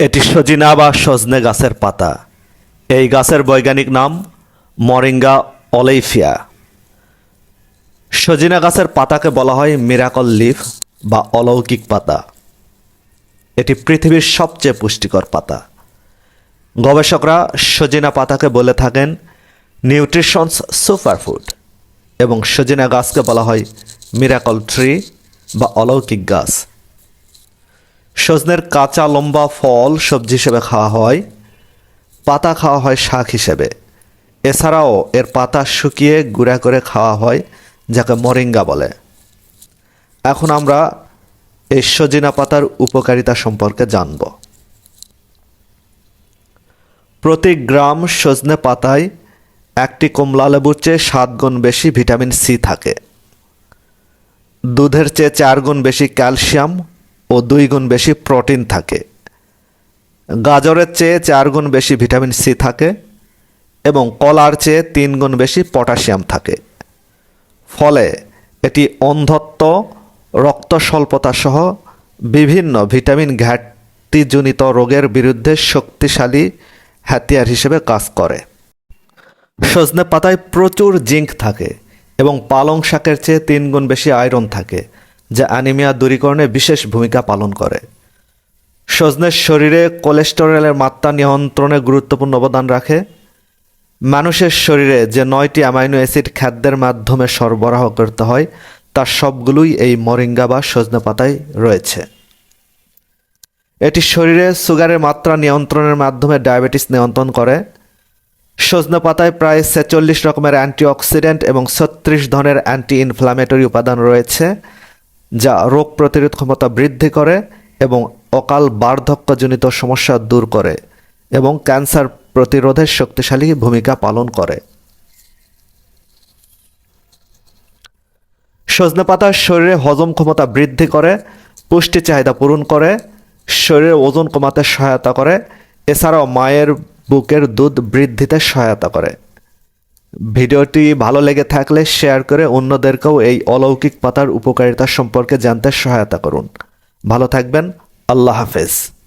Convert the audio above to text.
এটি সজিনা বা সজনে গাছের পাতা। এই গাছের বৈজ্ঞানিক নাম মরিঙ্গা অলেইফিয়া। সজিনা গাছের পাতাকে বলা হয় মিরাকল লিফ বা অলৌকিক পাতা। এটি পৃথিবীর সবচেয়ে পুষ্টিকর পাতা। গবেষকরা সজিনা পাতাকে বলে থাকেন নিউট্রিশনস সুপারফুড এবং সজিনা গাছকে বলা হয় মিরাকল ট্রি বা অলৌকিক গাছ। সজনের কাঁচা লম্বা ফল সবজি হিসেবে খাওয়া হয়, পাতা খাওয়া হয় শাক হিসেবে। এছাড়াও এর পাতা শুকিয়ে গুঁড়া করে খাওয়া হয়, যাকে মরিঙ্গা বলে। এখন আমরা এই সজিনা পাতার উপকারিতা সম্পর্কে জানব। প্রতি গ্রাম সজনে পাতায় একটি কমলা লেবুর চেয়ে সাত গুণ বেশি ভিটামিন সি থাকে। দুধের চেয়ে চার গুণ বেশি ক্যালসিয়াম ও দুই গুণ বেশি প্রোটিন থাকে। গাজরের চেয়ে চার গুণ বেশি ভিটামিন সি থাকে এবং কলার চেয়ে তিন গুণ বেশি পটাশিয়াম থাকে। ফলে এটি অন্ধত্ব রক্ত স্বল্পতা সহ বিভিন্ন ভিটামিন ঘাটতিজনিত রোগের বিরুদ্ধে শক্তিশালী হাতিয়ার হিসেবে কাজ করে। সজনে পাতায় প্রচুর জিঙ্ক থাকে এবং পালং শাকের চেয়ে তিন গুণ বেশি আয়রন থাকে। যা অ্যানিমিয়া দূরীকরণে বিশেষ ভূমিকা পালন করে। সজনের শরীরে কোলেস্টেরলের মাত্রা নিয়ন্ত্রণে গুরুত্বপূর্ণ অবদান রাখে। মানুষের শরীরে যে নয়টি অ্যামাইনো অ্যাসিড খাদ্যের মাধ্যমে সরবরাহ করতে হয়, তার সবগুলোই এই মরিঙ্গা বা সজনে পাতায় রয়েছে। এটি শরীরে সুগারের মাত্রা নিয়ন্ত্রণের মাধ্যমে ডায়াবেটিস নিয়ন্ত্রণ করে। সজনে পাতায় প্রায় ছেচল্লিশ রকমের অ্যান্টিঅক্সিডেন্ট এবং ছত্রিশ ধরনের অ্যান্টি ইনফ্ল্যামেটরি উপাদান রয়েছে। যা রোগ প্রতিরোধ ক্ষমতা বৃদ্ধি করে এবং অকাল বার্ধক্যজনিত সমস্যা দূর করে এবং ক্যান্সার প্রতিরোধে শক্তিশালী ভূমিকা পালন করে। সজনে পাতা শরীরে হজম ক্ষমতা বৃদ্ধি করে, পুষ্টি চাহিদা পূরণ করে, শরীরের ওজন কমাতে সহায়তা করে, এছাড়াও মায়ের বুকের দুধ বৃদ্ধিতে সহায়তা করে। ভিডিওটি ভালো লেগে থাকলে শেয়ার করে অন্যদেরকেও এই অলৌকিক পাতার উপকারিতা সম্পর্কে জানতে সহায়তা করুন। ভালো থাকবেন, আল্লাহ হাফেজ।